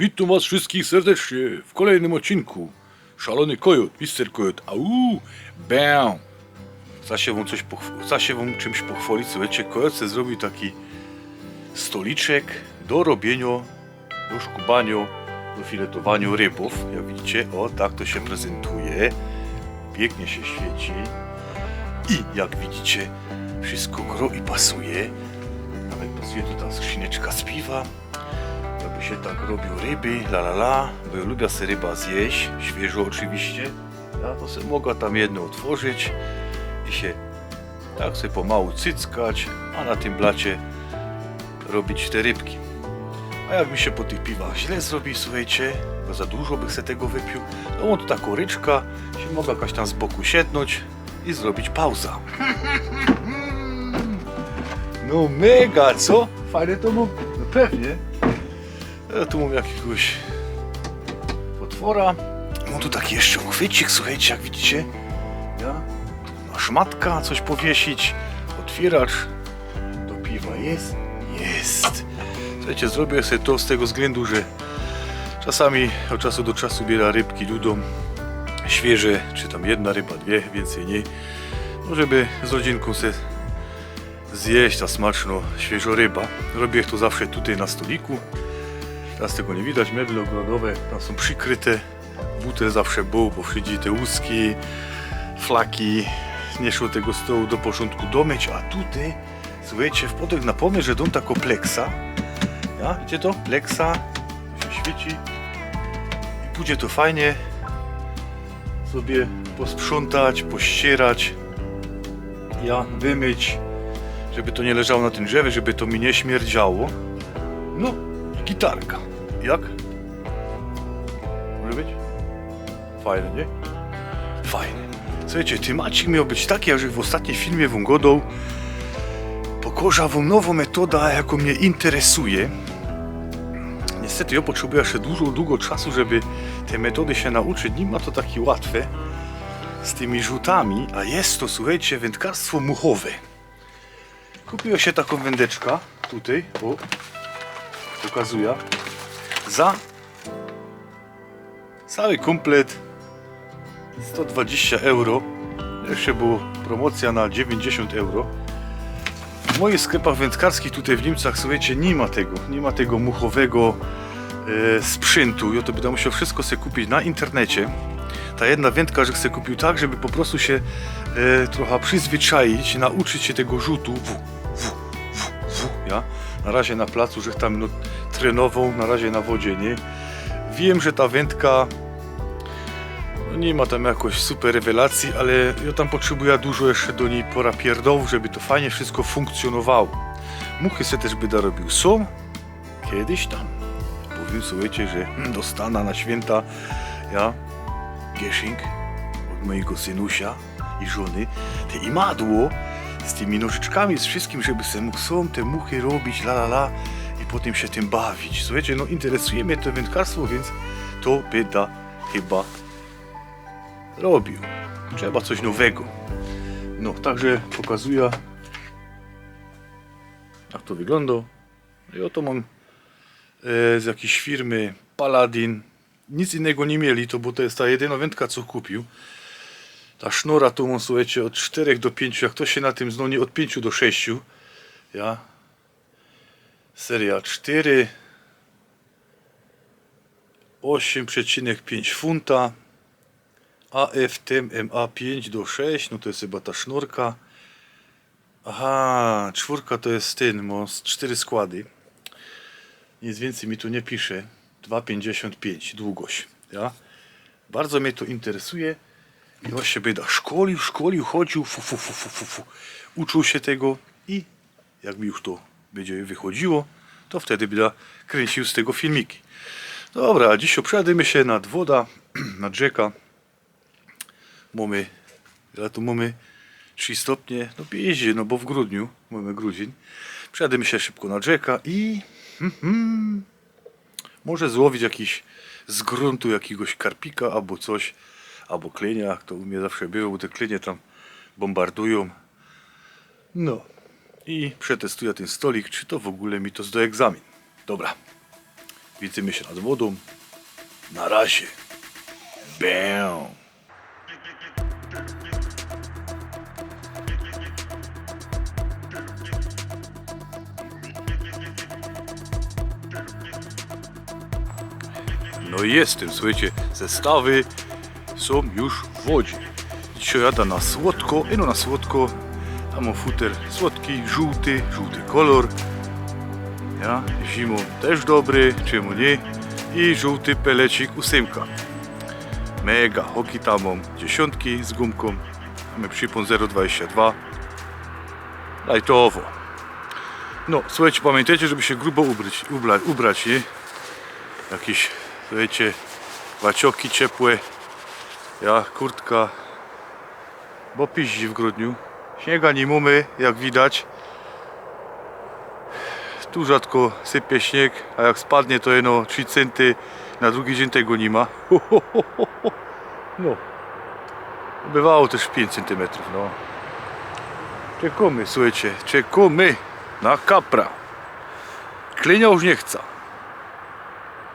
Witam was wszystkich serdecznie w kolejnym odcinku. Szalony kojot, Mister Kojot, au, bam. Chce się coś się wam czymś pochwalić, słuchajcie, kojot se zrobił taki stoliczek do robienia, do szkubania, do filetowania rybów. Jak widzicie, o tak to się prezentuje. Pięknie się świeci. I jak widzicie, wszystko gro i pasuje. Nawet pasuje tu ta skrzyneczka z piwa. Się tak robił ryby, la la la, bo lubię sobie ryba zjeść, świeżo oczywiście. Ja to sobie mogę tam jedno otworzyć i się tak sobie pomału cyckać, a na tym blacie robić te rybki. A jak mi się po tych piwach źle zrobi, słuchajcie, bo za dużo bych se tego wypił, to on tu ta koryczka, się mogę jakaś tam z boku siednąć i zrobić pauza. No mega, co? Fajne to mam? No pewnie. Ja tu mam jakiegoś potwora. Mam tu taki jeszcze uchwycik, słuchajcie, jak widzicie. Ja? No, szmatka, coś powiesić. Otwieracz do piwa jest? Jest. Słuchajcie, zrobię sobie to z tego względu, że czasami od czasu do czasu biera rybki ludą świeże, czy tam jedna ryba, dwie, więcej nie. No żeby z rodzinką se zjeść ta smaczno świeżo ryba. Robię to zawsze tutaj na stoliku. Teraz tego nie widać, meble ogrodowe tam są przykryte. Butel zawsze był, bo wszędzie te łuski, flaki. Nie szło tego stołu do porządku domyć, a tutaj, słuchajcie, wpadek na pomysł, że dom tako pleksa. Ja, widzicie to? Pleksa, się świeci i pójdzie to fajnie sobie posprzątać, pościerać, ja wymyć, żeby to nie leżało na tym drzewie, żeby to mi nie śmierdziało. No, gitarka. Jak? Może być? Fajne, nie? Fajne. Słuchajcie, temacik miał być taki, jak w ostatnim filmie wam godał. Pokorza wam nową metoda, jaką mnie interesuje. Niestety ja potrzebuję jeszcze dużo, długo czasu, żeby te metody się nauczyć. Nie ma to takie łatwe z tymi rzutami, a jest to, słuchajcie, wędkarstwo muchowe. Kupiła się taką wędeczka, tutaj, o, pokazuję, za cały komplet 120 euro. Jeszcze była promocja na 90 euro. W moich sklepach wędkarskich tutaj w Niemcach, słuchajcie, nie ma tego, nie ma tego muchowego e, sprzętu. Ja to będę musiał wszystko sobie kupić na internecie. Ta jedna wędka, że chcę kupił tak, żeby po prostu się e, trochę przyzwyczaić, nauczyć się tego rzutu. W, w, w, w, ja? Na razie na placu, że tam no, trenował, na razie na wodzie, nie? Wiem, że ta wędka no, nie ma tam jakoś super rewelacji, ale ja tam potrzebuję dużo jeszcze do niej pora pierdolów, żeby to fajnie wszystko funkcjonowało. Muchy se też by robił są, kiedyś tam. Powiem słuchajcie, że dostana na święta ja Gieszing od mojego synusia i żony te imadło z tymi nożyczkami, z wszystkim, żeby se mógł są te muchy robić, la la la potem się tym bawić. Słuchajcie, no interesuje mnie to wędkarstwo, więc to będę chyba robił. Trzeba coś nowego. No, także pokazuję jak to wygląda. I oto mam e, z jakiejś firmy Paladin. Nic innego nie mieli, to bo to jest ta jedyna wędka, co kupił. Ta sznura tu mam, słuchajcie, od 4 do 5, jak to się na tym zno, nie od 5 do 6. Ja. Seria 4. 8,5 funta. AF TEM MA 5 do 6, no to jest chyba ta sznurka. Aha, czwórka to jest ten, z cztery składy. Nic więcej mi tu nie pisze. 2,55 długość. Ja? Bardzo mnie to interesuje. I właśnie będę szkolił, szkolił, chodził, fu, fu, fu, fu, fu. uczył się tego i jak mi już to będzie wychodziło, to wtedy będę kręcił z tego filmiki. Dobra, a dziś przejdziemy się nad woda, nad rzeka. Mamy, ile tu mamy 3 stopnie, no jeździ, no bo w grudniu, mamy grudzień. Przejadę się szybko na rzeka i mhm, może złowić jakiś z gruntu jakiegoś karpika albo coś, albo klenia, to u mnie zawsze było, bo te klenie tam bombardują. No i przetestuję ten stolik, czy to w ogóle mi to zda egzamin. Dobra, Widzimy się nad wodą. Na razie. Bam. No i jestem, słuchajcie, zestawy są już w wodzie. Dzisiaj jada na słodko, i no na słodko, a mam futer słodki, żółty, żółty kolor. Ja, zimą też dobry, czemu nie? I żółty pelecik ósemka. Mega, hoki tam dziesiątki z gumką. Mamy przypon 0,22. Lightowo. No, słuchajcie, pamiętajcie, żeby się grubo ubrać, ubla, ubrać, nie? Jakieś, słuchajcie, wacioki ciepłe. Ja, kurtka, bo piździ w grudniu. Śniega nie mamy, jak widać. Tu rzadko sypie śnieg, a jak spadnie to jedno 3 centy, na drugi dzień tego nie ma. No. Bywało też 5 centymetrów, no. Czekamy, słuchajcie, czekamy na kapra. Klenia już nie chce.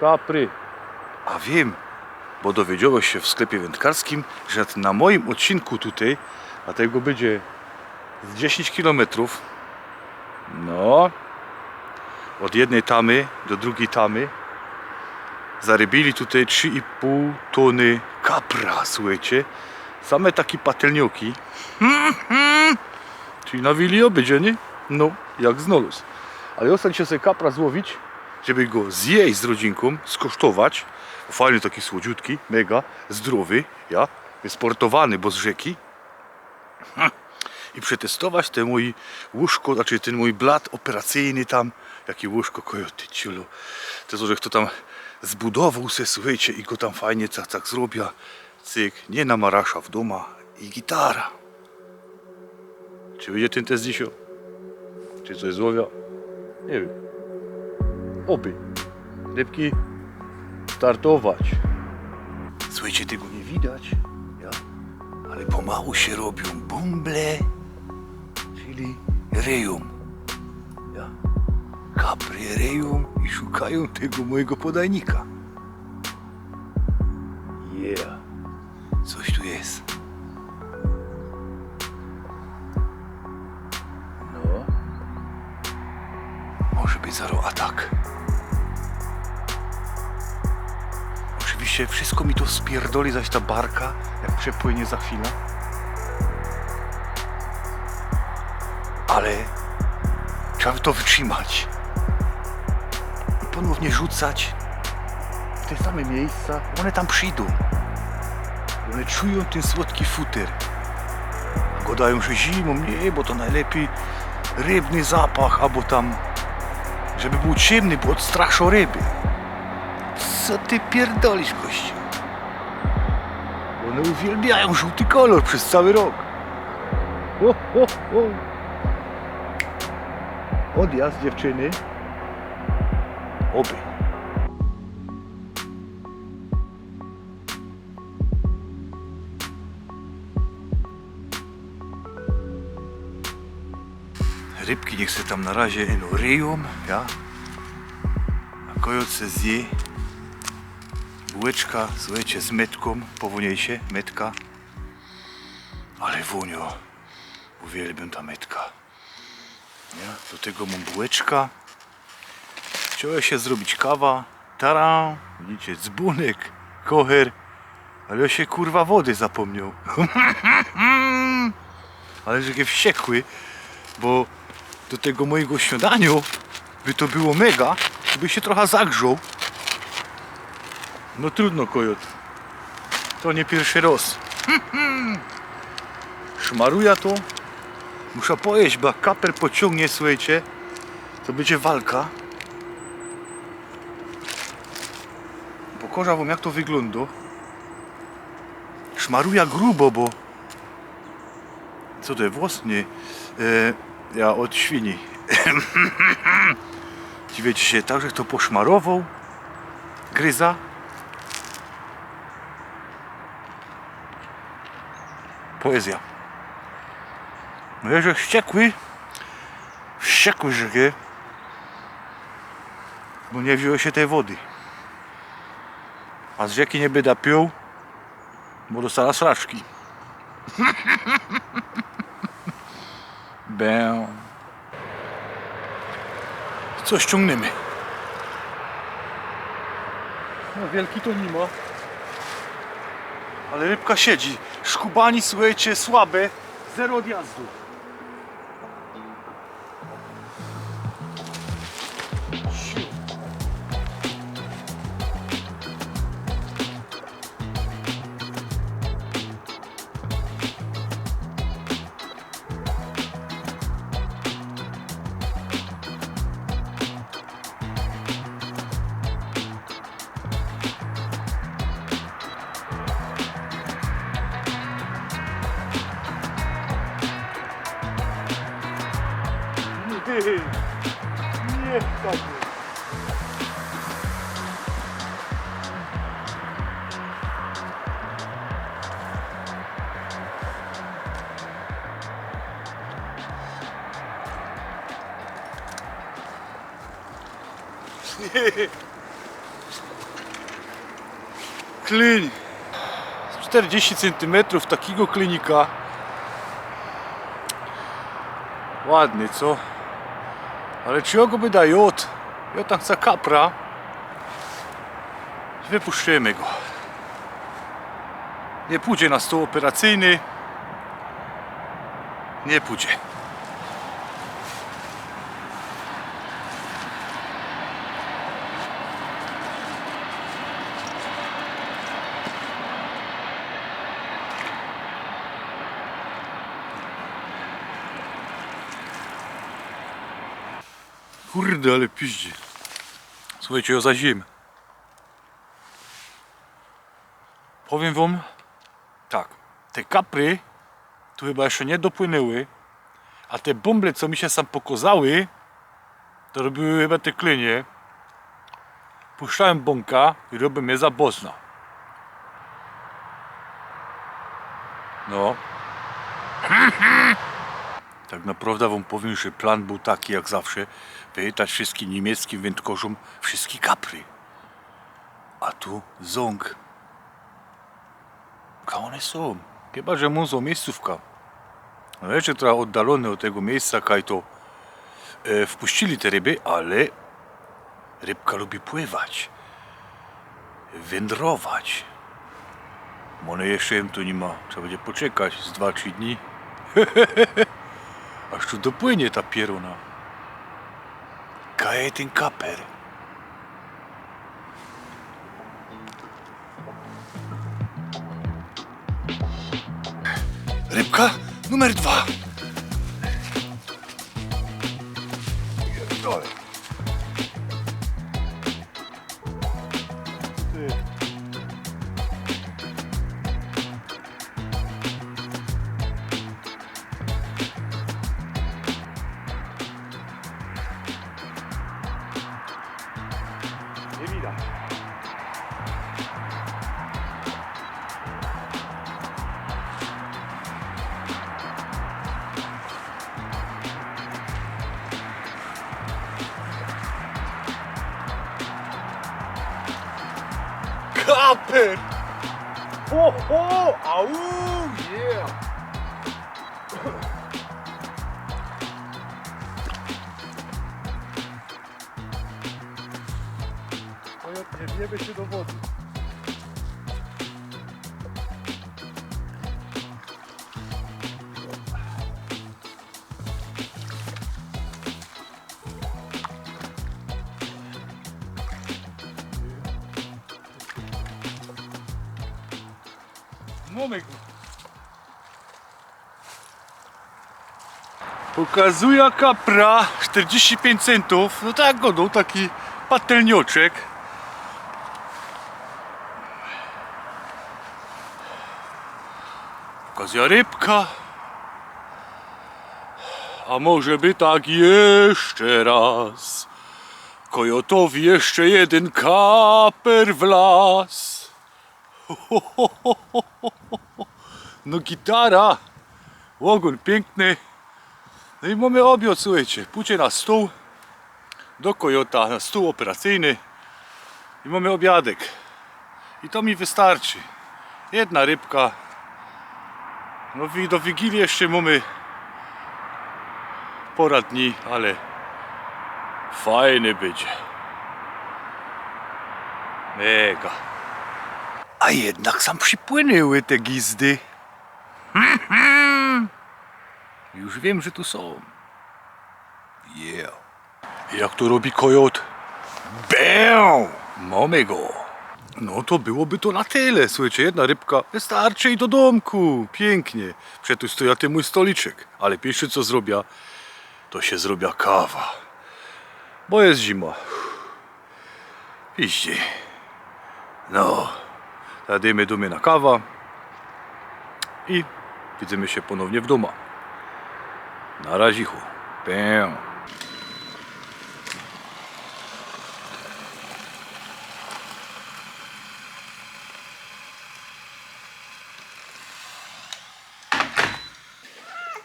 Kapry. A wiem, bo dowiedziałem się w sklepie wędkarskim, że na moim odcinku tutaj, a tego będzie z 10 km, no, od jednej tamy do drugiej tamy, zarybili tutaj 3,5 tony kapra, słuchajcie. Same takie patelnioki. Czyli na wili będzie, nie? No, jak znalazł. Ale chcę sobie kapra złowić, żeby go zjeść z rodzinką, skosztować. Fajny taki słodziutki, mega, zdrowy, ja, wysportowany, bo z rzeki. I przetestować ten mój łóżko, znaczy ten mój blat operacyjny tam, jakie łóżko kojoty ciulu. To że kto tam zbudował se, słuchajcie, i go tam fajnie tak, tak zrobiła. Cyk, nie na marasza w doma i gitara. Czy będzie ten test dzisiaj? Czy coś złowia? Nie wiem. Oby. Rybki startować. Słuchajcie, tego nie widać, ja? ale pomału się robią bumble, czyli ryją. Ja? Kapry ryją i szukają tego mojego podajnika. Yeah. Coś tu jest. No. Może być zaro atak. Oczywiście wszystko mi to spierdoli, zaś ta barka, jak przepłynie za chwilę. Ale trzeba to wytrzymać. I ponownie rzucać w te same miejsca. One tam przyjdą. One czują ten słodki futer. Gadają, że zimą, nie, bo to najlepiej rybny zapach, albo tam, żeby był ciemny, bo odstraszą ryby. Co ty pierdolisz, gościu? One uwielbiają żółty kolor przez cały rok. Ho, ho, ho. Odjazd dziewczyny. Oby. Rybki niech se tam na razie no, ryją, ja? A kojot se zje. Bułeczka, słuchajcie, z metką, powolniejsze, metka. Ale wunio, uwielbiam ta metka. Do tego mam bułeczka. Się zrobić kawa. Tara, widzicie, dzbunek, kocher. Ale ja się kurwa wody zapomniał. Ale że wściekły, bo do tego mojego śniadania by to było mega, by się trochę zagrzał. No trudno, kojot. To nie pierwszy raz. Szmaruja to. Muszę pojeść, bo jak kaper pociągnie, słuchajcie, to będzie walka. Pokażę wam jak to wygląda. Szmaruja grubo, bo... Co to jest? Włos? Nie. E, ja od świni. Dziwiecie się tak, że to poszmarował. Gryza. Poezja. No ja, że wściekły. Wściekły, że nie. bo nie wzięło się tej wody. A z rzeki nie będę pił, bo dostała sraczki. Bę. Co ściągniemy? No wielki to nie ma. Ale rybka siedzi. Szkubani, słuchajcie, słabe. Zero odjazdu. Klin. 40 cm takiego klinika. Ładny, co? Ale czego by da jod? Ja tam chcę kapra. Wypuszczymy go. Nie pójdzie na stół operacyjny. Nie pójdzie. Kurde, ale piździ. Słuchajcie, o za zim. Powiem wam tak, te kapry tu chyba jeszcze nie dopłynęły, a te bąble, co mi się sam pokazały, to robiły chyba te klinie. Puszczałem bąka i robię mnie za bosna. No. Tak naprawdę wam powiem, że plan był taki jak zawsze. Wyjechać wszystkim niemieckim wędkorzom wszystkie kapry. A tu ząg. Ka one są? Chyba, że muszą miejscówka. No jeszcze trochę oddalone od tego miejsca, kaj to e, wpuścili te ryby, ale rybka lubi pływać. Wędrować. One jeszcze tu nie ma. Trzeba będzie poczekać z 2-3 dni. Aż tu dopłynie ta pieruna. Kaje ten kaper. Rybka numer dwa. Kaper! Ho, ho! Au! Yeah! Pojotnie, wiemy się do wody. Mamy Pokazuje kapra 45 centów. No tak go, no taki patelnioczek. Okazja rybka. A może by tak jeszcze raz. Kojotowi jeszcze jeden kaper w las. No gitara. Ogon piękny. No i mamy obiad, słuchajcie. Pójdzie na stół. do Kojota na stół operacyjny i mamy obiadek. I to mi wystarczy. Jedna rybka. No wi- do Wigilii jeszcze mamy pora dni, ale fajny będzie. Mega. A jednak sam przypłynęły te gizdy. Już wiem, że tu są. Yeah. Jak to robi kojot? Bam! Mamy go. No to byłoby to na tyle. Słuchajcie, jedna rybka wystarczy i do domku. Pięknie. Przetuż to ja ten mój stoliczek. Ale pierwsze co zrobię, to się zrobię kawa. Bo jest zima. Iście. No. Zajdziemy do mnie na kawa. I widzimy się ponownie w domu. Na razichu. Bam.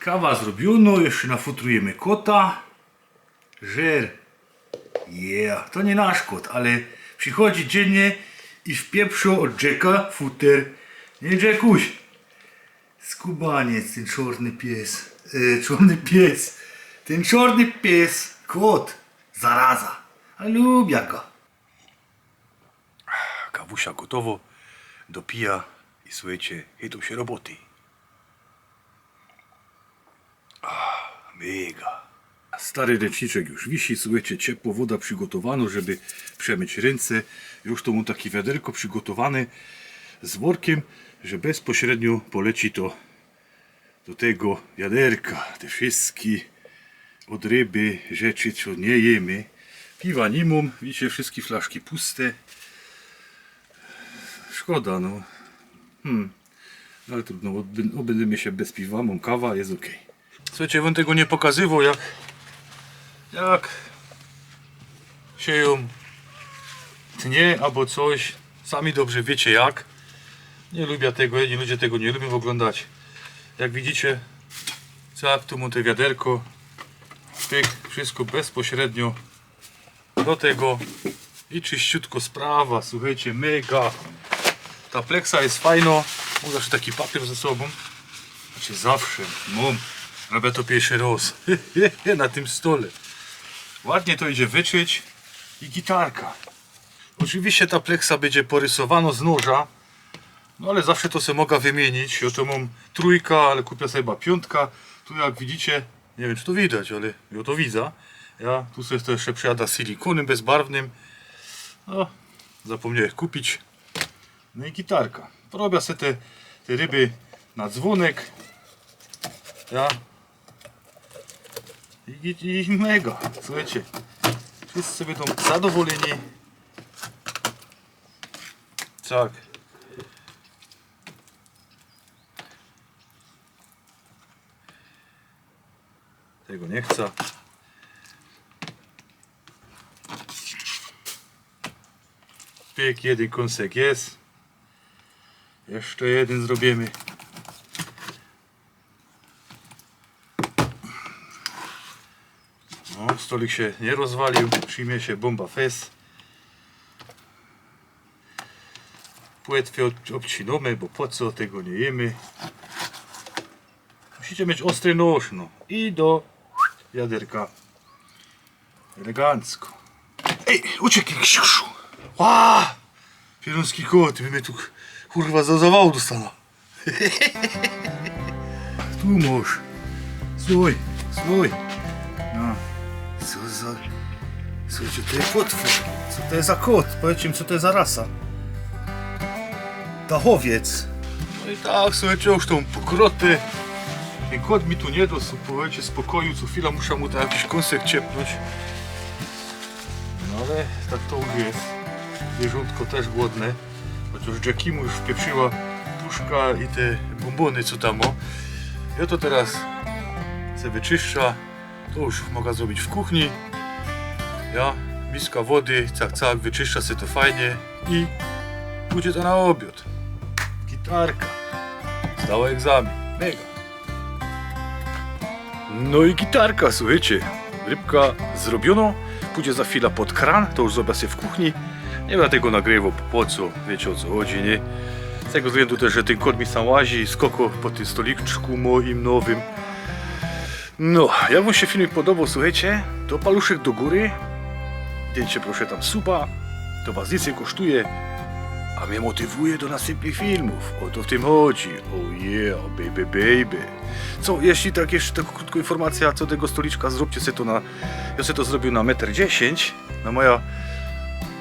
Kawa zrobiono, jeszcze nafutrujemy kota. Żer. Yeah, to nie nasz kot, ale przychodzi dziennie i wpieprzą od Jacka futer. Nie Jackuś. Skubaniec, ten czarny pies. E, czarny pies. Ten czarny pies. Kot. Zaraza. A lubię go. Kawusia gotowo. Dopija i słuchajcie, idą się roboty. Mega. Stary ręczniczek już wisi, słuchajcie, ciepło, woda przygotowano, żeby przemyć ręce. Już to mu takie wiaderko przygotowane z workiem, że bezpośrednio poleci to do tego wiaderka. Te wszystkie od ryby rzeczy, co nie jemy. Piwa nie mam, widzicie, wszystkie flaszki puste. Szkoda, no. Hmm. Ale trudno, obędziemy się bez piwa, mam kawa, jest ok. Słuchajcie, wam tego nie pokazywał, jak jak sieją tnie albo coś. Sami dobrze wiecie jak. Nie lubię tego, jedni ludzie tego nie lubią oglądać. Jak widzicie, mam te wiaderko. Pyk, wszystko bezpośrednio do tego i czyściutko sprawa. Słuchajcie, mega. Ta pleksa jest fajna. Mam zawsze taki papier ze sobą. Znaczy zawsze mam. Robię to pierwszy raz. Na tym stole. Ładnie to idzie wyczyć. I gitarka. Oczywiście ta pleksa będzie porysowana z noża. No ale zawsze to sobie mogę wymienić. Ja to mam trójka, ale kupię sobie chyba piątka. Tu jak widzicie, nie wiem czy to widać, ale ja to widzę. Ja tu sobie to jeszcze przyjada silikonem bezbarwnym. No, zapomniałem kupić. No i gitarka. Porobię sobie te, te ryby na dzwonek. Ja. I, i, I mega. Słuchajcie. Wszyscy będą zadowoleni. Tak. Tego nie chcę. Piek jeden kąsek jest. Jeszcze jeden zrobimy. No, stolik się nie rozwalił, przyjmie się bomba fest. Płetwy ob- obcinamy, bo po co tego nie jemy. Musicie mieć ostry nóż, no. I do wiaderka. Elegancko. Ej, uciekaj, Ksiuszu. Ła! Pierunski kot, my mnie tu kurwa za zawału dostano. tu mąż. Stój, stój. No. Co za... Słuchajcie, to jest potwór. Co to jest za kot? Powiedzcie mi, co to jest za rasa. Dachowiec. No i tak, słuchajcie, już tą pokrotę. Ten kot mi tu nie da, słuchajcie, spokoju. Co chwila muszę mu tam jakiś kąsek ciepnąć. No ale tak to już jest. Zwierzątko też głodne. Chociaż Jackie mu już wpieprzyła puszka i te bombony, co tam o. Ja to teraz se wyczyszcza. To już mogę zrobić w kuchni. Ja, miska wody, cak cak, wyczyszcza się to fajnie i pójdzie to na obiad. Gitarka. Zdała egzamin. Mega. No i gitarka, słuchajcie. Rybka zrobiono. pójdzie za chwilę pod kran, to już sobie w kuchni. Nie będę tego nagrywał, po co, wiecie o co chodzi, nie? Z tego względu też, że ten kot mi sam łazi, skoko po tym stoliczku moim nowym. No, jak wam się filmik podobał, słuchajcie, to paluszek do góry, dajcie proszę tam suba, to was nic nie kosztuje, a mnie motywuje do następnych filmów. O to w tym chodzi. Oh yeah, baby, baby. Co, jeśli tak jeszcze taka krótka informacja co tego stoliczka, zróbcie sobie to na... Ja sobie to zrobił na 1,10 m, na moja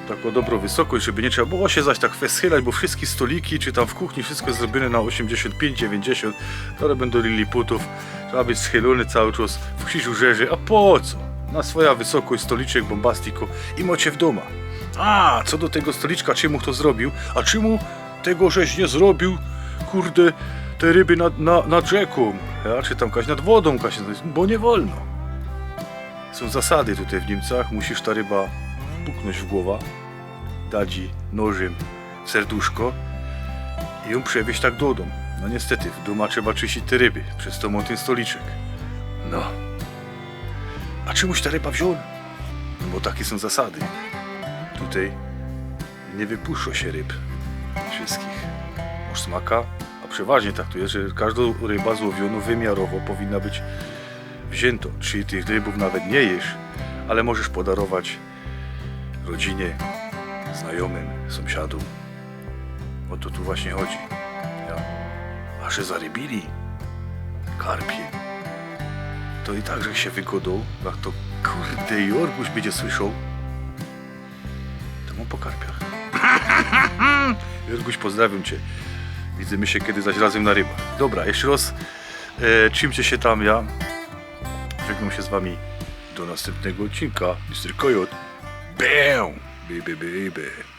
taką dobrą wysokość, żeby nie trzeba było się zaś tak schylać, bo wszystkie stoliki, czy tam w kuchni, wszystko zrobione na 85-90, to będą liliputów, trzeba być schylony cały czas w krzyżu rzeży, a po co? Na swoja wysokość stoliczek bombastiku i macie w doma. A, co do tego stoliczka, czemu to zrobił, a czemu tego żeś nie zrobił, kurde, te ryby nad, na, nad rzeką, czy tam kaś nad wodą, kaś, bo nie wolno. Są zasady tutaj w Niemcach, musisz ta ryba puknąć w głowę, dać jej nożem serduszko i ją przewieźć tak do domu. No niestety, w domu trzeba czyścić te ryby, przez to mam ten stoliczek. No. A czemuś ta ryba wziął? No bo takie są zasady. Tutaj nie wypuszcza się ryb wszystkich. Już smaka, a przeważnie tak tu jest, że każda ryba złowiona wymiarowo powinna być wzięto. Czyli tych rybów nawet nie jesz, ale możesz podarować rodzinie, znajomym, sąsiadom. O to tu właśnie chodzi. Ja. A że zarybili karpie, to i tak, że się wygodą, jak to kurde Jorguś będzie słyszał, po karpiach. Jorguś, pozdrawiam Cię. Widzimy się kiedy zaś razem na rybach. Dobra, jeszcze raz e, czymcie się tam ja. Żegnam się z Wami do następnego odcinka. Mr. Coyote. Bam! Baby, baby.